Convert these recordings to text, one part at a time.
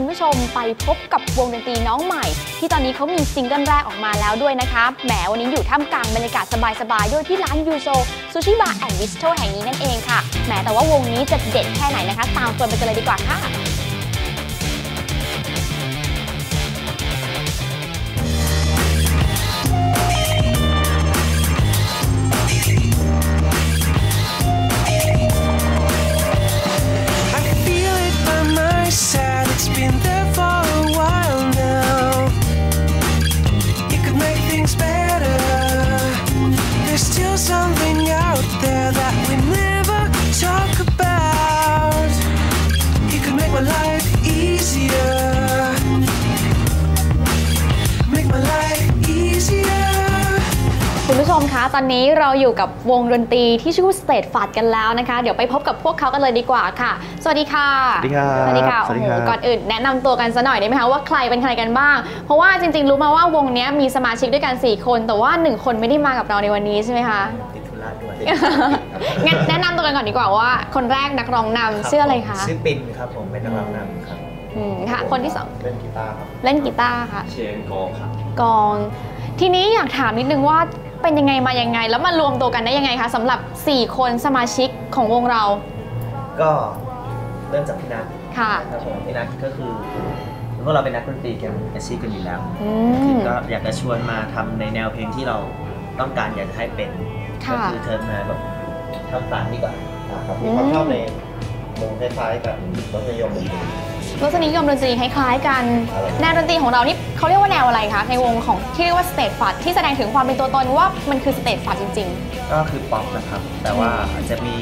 คุณผู้ชมไปพบกับวงดนตรีน้องใหม่ ที่ตอนนี้เขามีซิงเกิลแรกออกมาแล้วด้วยนะคะแหมวันนี้อยู่ท่ามกลางบรรยากาศสบายๆด้วยที่ร้านยูโซซูชิบาร์แอนด์วิสโตแห่งนี้นั่นเองค่ะแหมแต่ว่าวงนี้จะเด็ดแค่ไหนนะคะ ตามเฟิร์นไปกันเลยดีกว่าค่ะ ตอนนี้เราอยู่กับวงดนตรีที่ชื่อสเตทฟัดกันแล้วนะคะ เดี๋ยวไปพบกับพวกเขากันเลยดีกว่าค่ะ สวัสดีค่ะ สวัสดีครับสวัสดีค่ะสวัสดีครับโอ้โหก่อนอื่นแนะนำตัวกันซะหน่อยได้ไหมคะว่าใครเป็นใครกันบ้าง เพราะว่าจริงๆรู้มาว่าวงเนี้ยมีสมาชิกด้วยกัน 4 คน แต่ว่า 1 คนไม่ได้มากับเราในวันนี้ใช่ไหมคะติดธุระด้วยงั้นแนะนำตัวกันก่อนดีกว่าว่า คนแรกนักร้องนำชื่ออะไรคะชื่อปินครับผมเป็นนักร้องนำครับอืมค่ะคนที่สองเล่นกีตาร์ครับเล่นกีตาร์ค่ะเชนกองครับกอง ทีนี้อยากถามนิดนึงว่า เป็นยังไงมายังไง แล้วมารวมตัวกันได้ยังไงคะสำหรับ 4 คนสมาชิกของวงเรา ก็เริ่มจากพี่นัทค่ะครับผมพี่นัทก็คือพวกเราเป็นนักดนตรีกันอาชีพกันอยู่แล้วอืคือมก็อยากจะชวนมาทำในแนวเพลงที่เราต้องการอยากจะให้เป็นค่ะก็คือเชิญมาแบบทำตามดีกว่าครับอืมีมความชอบในวงคล้ายๆกับรสนิยมดนตรี รสนิยมดนตรีคล้ายๆกันอะไรแนวดนตรีของเรานี่เขาเรียกว่าแนวอะไรคะในวงของที่เรียกว่าสเตทฟัดที่แสดงถึงความเป็นตัวตนว่ามันคือสเตทฟัดจริงก็คือป๊อปนะครับ แต่ว่าอาจจะมี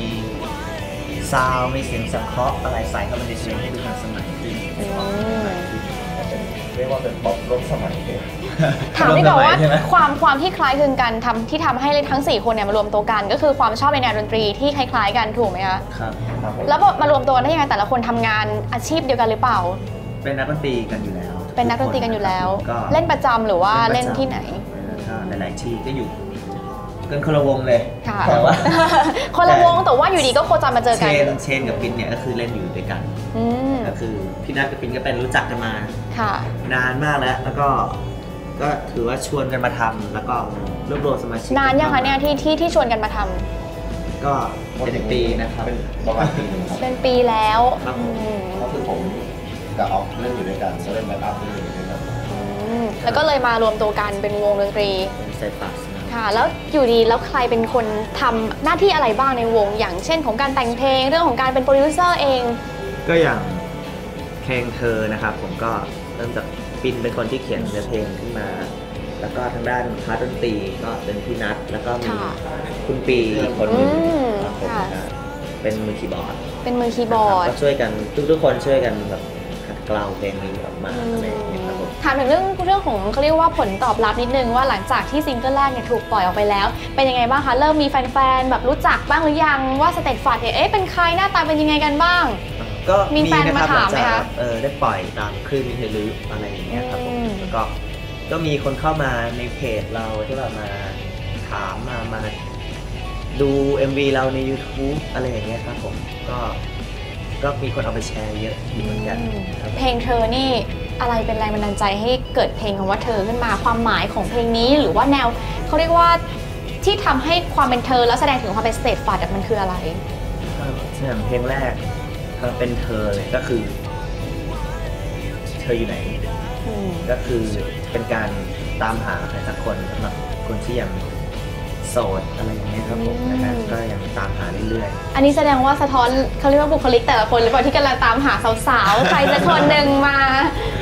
ซาวด์มีเสียงสังเคราะห์อะไรใส่เข้ามาในเพลงให้ดูทันสมัยขึ้นๆอืม เรียกว่าเป็นป๊อปร่วมสมัยเลยถามดีกว่าว่าใช่ไหมความความที่คล้ายคลึงกันทำที่ทำให้ทั้ง 4 คนเนี่ยมารวมตัวกัน ก็คือความชอบในแนวดนตรีที่คล้าย ๆ กันถูกไหมคะครับ ครับผมแล้วมารวมตัวกันได้ยังไงแต่ละคนทำงานอาชีพเดียวกันหรือเปล่า เป็นนักดนตรีกันอยู่แล้วเป็นนักดนตรีกันอยู่แล้วก็เล่นประจำหรือว่าเล่นที่ไหน ก็หลายๆที่ก็อยู่ กันคนละวงเลยค่ะแต่ว่าคนละวงแต่ว่าอยู่ดีก็โคจรมาเจอเชกันนเชนกับปินเนี่ยก็คือเล่นอยู่ด้วยกันอืมก็คือพี่นัทกับปินก็เป็นรู้จักกันมาค่ะ นานมากแล้วแล้วก็ก็ถือว่าชวนกันมาทำแล้วก็รวบรวมสมาชิกนานยังคะเนี่ยที่ที่ที่ชวนกันมาทำก็เป็นปีนะครับเป็นประมาณปีหนึงครับเป็นปีแล้วครับผมอืมก็คือผมกับออฟเล่นอยู่ด้วยกันก็เล่นแบ็คอัพเล่นอยู่ด้วยกันอืมแล้วก็เลยมารวมตัวกันเป็นวงดนตรีเป็นไซฟัสนะ ครับค่ะ แล้วอยู่ดีแล้วใครเป็นคนทำหน้าที่อะไรบ้างในวง อย่างเช่นของการแต่งเพลง เรื่องของการเป็นโปรดิวเซอร์เอง ก็อย่างเพลงเธอนะครับ ผมก็เริ่มจากปินเป็นคนที่เขียนเนื้อเพลงขึ้นมา แล้วก็ทางด้านพาร์ทดนตรีก็เป็นพี่นัทแล้วก็มีค่ะคุณปีอีกคนหนึ่งอืมครับผมค่ะนะเป็นมือคีย์บอร์ด เป็นมือคีย์บอร์ดก็ช่วยกันทุกๆคนช่วยกันแบบขัดเกลาเพลงนี้ออกมาอืมอะไรอย่างเงี้ยครับผมถามถึงเรื่องเรื่องของเขาเรียกว่าผลตอบรับนิดนึงว่าหลังจากที่ซิงเกิลแรกเนี่ยถูกปล่อยออกไปแล้ว เป็นยังไงบ้างคะ เริ่มมีแฟนๆแบบรู้จักบ้างหรือยังว่าสเตทฟัดเนี่ยเอ๊ะเป็นใครหน้าตาเป็นยังไงกันบ้าง ก็มีแฟนนะมาครับถามไหมลังจกคะเออได้ปล่อยตามคลื่นวิทยุอะไรอย่างเงี้ยครับผมอืมแล้วก็ก็มีคนเข้ามาในเพจเราที่แบบมาถามมามาดู MV เราใน YouTube อะไรอย่างเงี้ยครับผมก็ ก็มีคนเอาไปแชร์เยอะอยู่เหมือนกันครับ เพลงเธอนี่อะไรเป็นแรงบันดาลใจให้เกิดเพลงคำว่าเธอขึ้นมาความหมายของเพลงนี้หรือว่าแนวเขาเรียกว่าที่ทำให้ความเป็นเธอแล้วแสดงถึงความเป็นสเตทฟัดมันคืออะไรอย่างเพลงแรกเธอเป็นเธอเลยก็คือ เธออยู่ไหนอืมก็คือเป็นการตามหาใครสักคนสำหรับคนที่ยัง โสดอะไรอย่างเงี้ยครับผมนะฮะก็ยังตามหาเรื่อยอันนี้แสดงว่าสะท้อนเขาเรียกว่าบุคลิกแต่ละคนหรือเปล่าที่กำลังตามหาสาวๆ ใครสักคนหนึ่งมา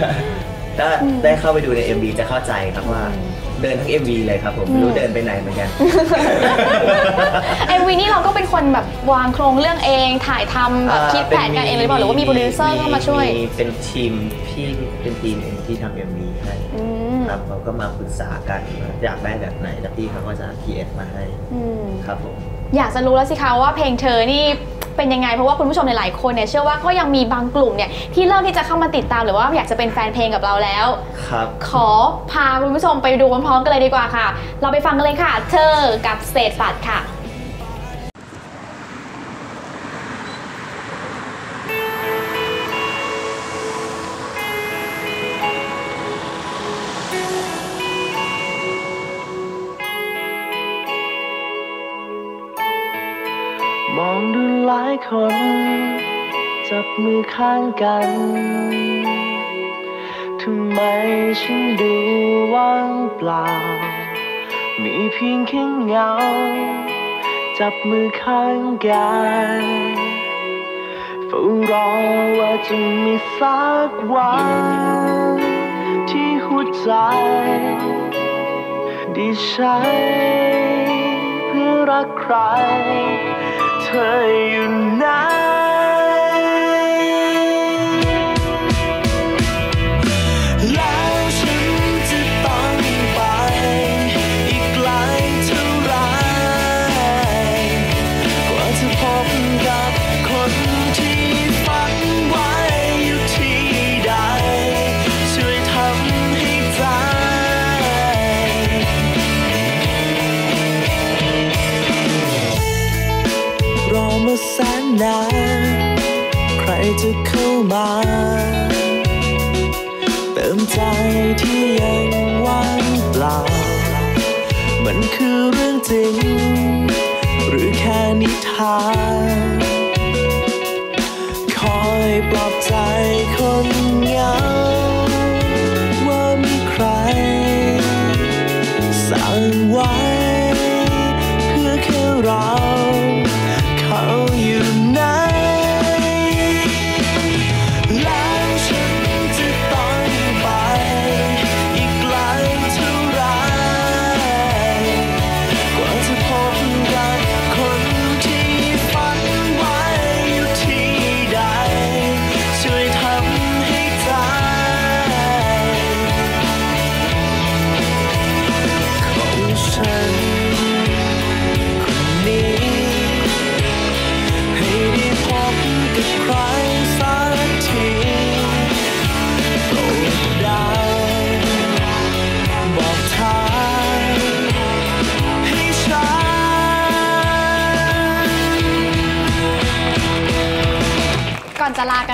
ๆถ้าได้เข้าไปดูใน MV จะเข้าใจครับว่าเดินทั้ง MV เลยครับผมไม่รู้เดินไปไหนเหมือนกัน MV นี่เราก็เป็นคนแบบวางโครงเรื่องเองถ่ายทำแบบคิดแผนกันเองหรือเปล่าหรือว่ามีโปรดิวเซอร์เข้ามาช่วย เป็นทีมพี่เป็นทีมเองที่ทำ MV ให้อืม ครับเราก็มาปรึกษากันว่าอยากได้แบบไหนแล้วพี่เขาก็จะ create มาให้อืมครับผมอยากจะรู้แล้วสิคะว่าเพลงเธอนี่เป็นยังไง เพราะว่าคุณผู้ชมหลายๆคนเนี่ยเชื่อว่าก็ยังมีบางกลุ่มเนี่ยที่เริ่มที่จะเข้ามาติดตามหรือว่าอยากจะเป็นแฟนเพลงกับเราแล้วครับขอพาคุณผู้ชมไปดูพร้อมๆกันเลยดีกว่าค่ะ เราไปฟังกันเลยค่ะ เธอกับสเตทฟัดค่ะ คนจับมือข้างกัน ทำไมฉันดูว่างเปล่า มีเพียงแค่เงา จับมือข้างกันเฝ้ารอว่าจะมีสักวันที่หัวใจได้ใช้ รักใคร เธออยู่ไหน มา เติมใจที่ยังว่างเปล่า มันคือเรื่องจริง หรือแค่นิทาน คอยปลอบใจคนเหงาว่า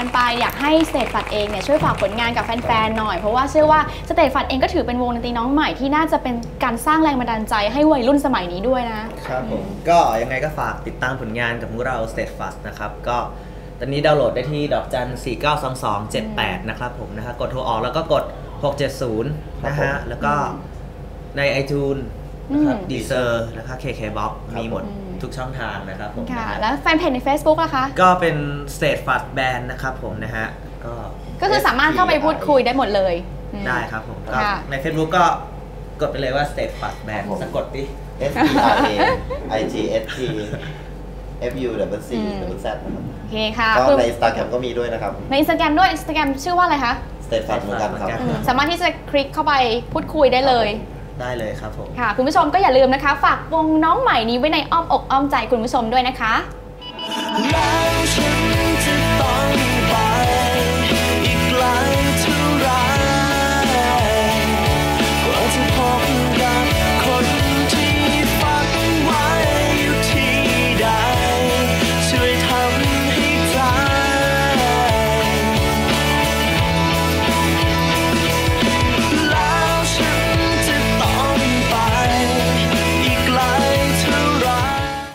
กันไปอยากให้สเตทฟัดเองเนี่ยช่วยฝากผลงานกับแฟนๆหน่อย เพราะว่าเชื่อว่าสเตทฟัดเองก็ถือเป็นวงดนตรีน้องใหม่ที่น่าจะเป็นการสร้างแรงบันดาลใจให้วัยรุ่นสมัยนี้ด้วยนะครับผมก็ยังไงก็ฝากติดตามผลงานกับพวกเรา State Fast นะครับก็ตอนนี้ดาวน์โหลดได้ที่ดอกจัน 492278 นะครับผมนะฮะกดโทรออกแล้วก็กด 670 นะฮะ แล้วก็ใน iTunes นะครับอืมดีเซอร์แล้วก็ KKBox มีหมดอืม ทุกช่องทางนะครับผมค่ะ นะฮะแล้วแฟนเพจใน Facebook ล่ะคะ ก็เป็น State Fast Band นะครับผมนะฮะก็ก็คือสามารถเข้าไปพูดคุยได้หมดเลยอืม ได้ครับผมก็ค่ะ ใน Facebook ก็กดไปเลยว่า State Fast Band ครับผม สะกดดิ S T R A I G S T F U W C อืม W Z นะครับโอเคค่ะก็คุณใน Instagram ก็มีด้วยนะครับ ในอินสตาแกรมด้วยอินสตาแกรมชื่อว่าอะไรคะ State Fund เหมือนกันครับเหมือนกันอืมสามารถที่จะคลิกเข้าไปพูดคุยได้เลย ได้เลยครับผมค่ะคุณผู้ชมก็อย่าลืมนะคะ ฝากวงน้องใหม่นี้ไว้ในอ้อมอกอ้อมใจคุณผู้ชมด้วยนะคะแล้วฉันจะต้อง